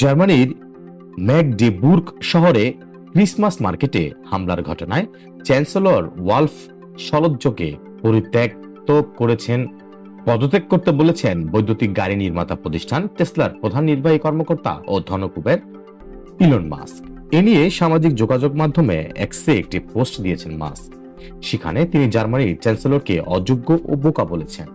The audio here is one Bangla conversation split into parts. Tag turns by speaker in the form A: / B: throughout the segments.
A: জার্মানির ম্যাকডিবুর্গ শহরে ক্রিসমাস মার্কেটে হামলার ঘটনায় চ্যান্সেলর ওয়ালফ সলজ্জকে পরিত্যক্ত করেছেন। পদত্যাগ করতে বলেছেন বৈদ্যুতিক গাড়ি নির্মাতা প্রতিষ্ঠান টেসলার প্রধান নির্বাহী কর্মকর্তা ও ধনকুবের ইলন মাস্ক। এ নিয়ে সামাজিক যোগাযোগ মাধ্যমে এক্সে একটি পোস্ট দিয়েছেন মাস্ক। সেখানে তিনি জার্মানির চ্যান্সেলরকে অযোগ্য ও বোকা বলেছেন।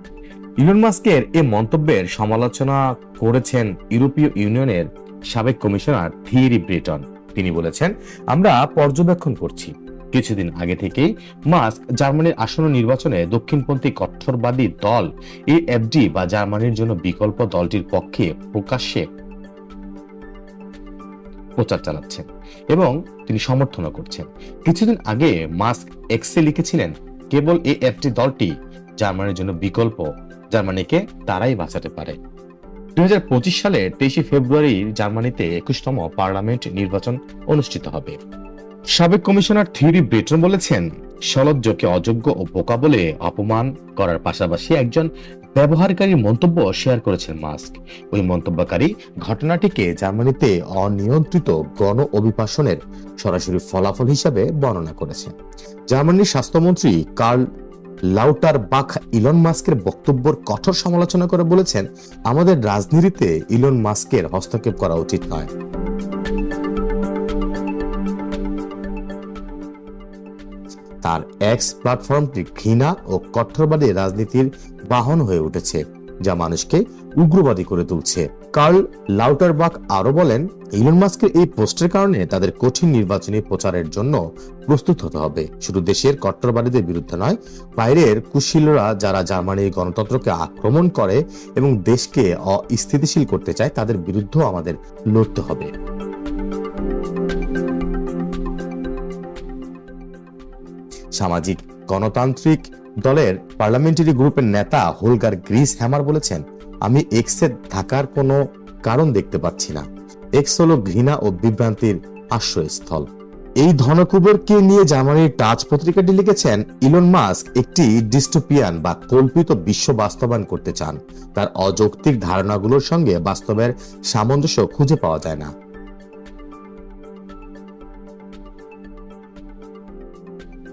A: ইলন মাস্কের এ মন্তব্যের সমালোচনা করেছেন ইউরোপীয় ইউনিয়নের সাবেক কমিশনার থিয়েরি ব্রেটন। তিনি বলেছেন, আমরা পর্যবেক্ষণ করছি। কিছুদিন আগে থেকেই মাস্ক জার্মানির আসন্ন নির্বাচনে দক্ষিণপন্থী কট্টরবাদী দল এএফডি বা জার্মানির জন্য বিকল্প দলটির পক্ষে প্রকাশ্যে প্রচার চালাচ্ছেন এবং তিনি সমর্থনও করছেন। কিছুদিন আগে মাস্ক এক্সে লিখেছিলেন, কেবল এএফডি দলটি জার্মানির জন্য বিকল্প। জার্মানিকে তারাই বাঁচাতে পারে। দুই সালের তেইশে ফেব্রুয়ারি জার্মানিতে একুশতম পার্লামেন্ট নির্বাচন অনুষ্ঠিত হবে। সাবেক কমিশনার থিওরি ব্রেটন বলেছেন, সলজ্জকে অযোগ্য ও বোকা বলে অপমান করার পাশাপাশি একজন ব্যবহারকারীর মন্তব্য শেয়ার করেছেন মাস্ক। ওই মন্তব্যকারী ঘটনাটিকে জার্মানিতে অনিয়ন্ত্রিত গণ অভিবাসনের সরাসরি ফলাফল হিসাবে বর্ণনা করেছেন। জার্মানির স্বাস্থ্যমন্ত্রী কার্ল লাউটার বাখ ইলন মাস্কের বক্তব্যের কঠোর সমালোচনা করে বলেছেন, আমাদের রাজনীতিতে ইলন মাস্কের হস্তক্ষেপ করা উচিত নয়। তার এক্স প্ল্যাটফর্মটি ঘৃণা ও কঠোরবাদী রাজনীতির বাহন হয়ে উঠেছে। যা মানুষকে উগ্রবাদী করে তুলছে। কার্ল লাউটারবাক আরও বলেন, ইলন মাস্কের এই পোস্টের কারণে তাদের কঠিন নির্বাচনী প্রচারের জন্য প্রস্তুত হতে হবে। শুধু দেশের কট্টরবাদীদের বিরুদ্ধে নয়, বাইরের কুশীলরা যারা জার্মানির গণতন্ত্রকে আক্রমণ করে এবং দেশকে অস্থিতিশীল করতে চায়, তাদের বিরুদ্ধেও আমাদের লড়তে হবে। সামাজিক, গণতান্ত্রিক দলের পার্লামেন্টারি গ্রুপের নেতা হোলগার গ্রিস হ্যামার বলেছেন, আমি এক্সে থাকার কোনো কারণ দেখতে পাচ্ছি না। এক্স হলো ঘৃণা ও বিভ্রান্তির আশ্রয়স্থল। এই ধনকুবেরকে নিয়ে জার্মানির টাচ পত্রিকাটি লিখেছেন, ইলন মাস্ক একটি ডিস্টোপিয়ান বা কল্পিত বিশ্ব বাস্তবায়ন করতে চান। তার অযৌক্তিক ধারণাগুলোর সঙ্গে বাস্তবের সামঞ্জস্য খুঁজে পাওয়া যায় না।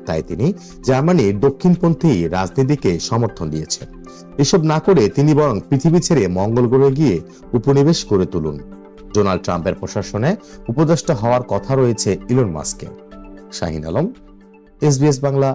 A: তাই তিনি জার্মানির দক্ষিণপন্থী রাজনীতিকে সমর্থন দিয়েছেন। এসব না করে তিনি বরং পৃথিবী ছেড়ে মঙ্গল গ্রহে গিয়ে উপনিবেশ করে তুলুন। ডোনাল্ড ট্রাম্পের প্রশাসনে উপদেষ্টা হওয়ার কথা রয়েছে ইলন মাস্কের। শাহিন আলম এসবিএস বাংলা